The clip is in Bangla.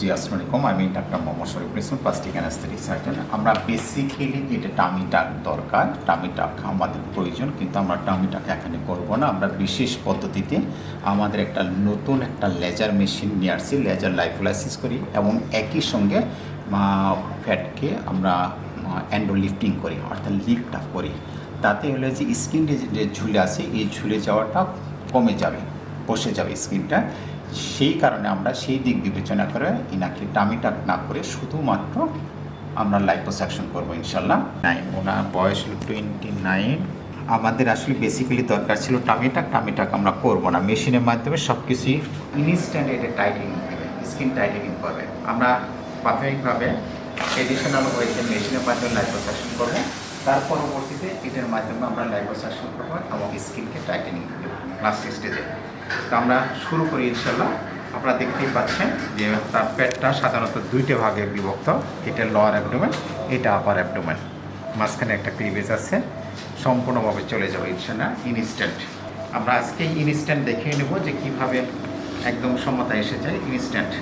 জি আসসালামু আলাইকুম আমি doctor Mohammad Sharif Islam plastic anaesthetic surgeon আমরা বেসিক্যালি এটা টামি টাক দরকার টামি টাক আমাদের প্রয়োজন, কিন্তু আমরা টামি টাক এখানে করব না। আমরা বিশেষ পদ্ধতিতে আমাদের একটা নতুন একটা লেজার মেশিন নিয়ে আসছি লেজার লাইফোলাইসিস করি এবং একই সঙ্গে ফ্যাটকে আমরা অ্যান্ডো লিফটিং করি, অর্থাৎ লিফট আপ করি। তাতে হলে যে স্কিন যে ঝুলে আছে, এই ঝুলে যাওয়াটা কমে যাবে, বসে যাবে স্কিনটা সেই কারণে আমরা সেই দিক বিবেচনা করে ইনাকে টামিটাক না করে শুধুমাত্র আমরা লাইপোসাকশন করব ইনশাল্লাহ। নাইন ওনার বয়স হলো টোয়েন্টি নাইন আমাদের আসলে বেসিক্যালি দরকার ছিল টামিটাক টামিটাক আমরা করব না। মেশিনের মাধ্যমে সব কিছুই ইনস্ট্যান্ট এটা টাইটেনিং দেবে স্কিন টাইটেনিং করবে। আমরা প্রাথমিকভাবে এডিশনাল ওয়েতে মেশিনের মাধ্যমে লাইপোসাকশন করব। তার পরবর্তীতে এটার মাধ্যমে আমরা লাইপোসাকশন করব এবং স্কিনকে টাইটেনিং দেবো লাস্ট স্টেজে তো আমরা শুরু করি ইনশাল্লাহ আপনারা দেখতেই পাচ্ছেন যে তার পেটটা সাধারণত দুইটা ভাগে বিভক্ত। এটা লোয়ার অ্যাবডোমেন এটা আপার অ্যাবডোমেন মাঝখানে একটা ক্রিবেজ আছে। সম্পূর্ণভাবে চলে যাবে ইনশাল্লাহ ইনস্ট্যান্ট আমরা আজকে ইনস্ট্যান্ট দেখিয়ে নেব যে কীভাবে একদম সমতা এসে যায় ইনস্ট্যান্ট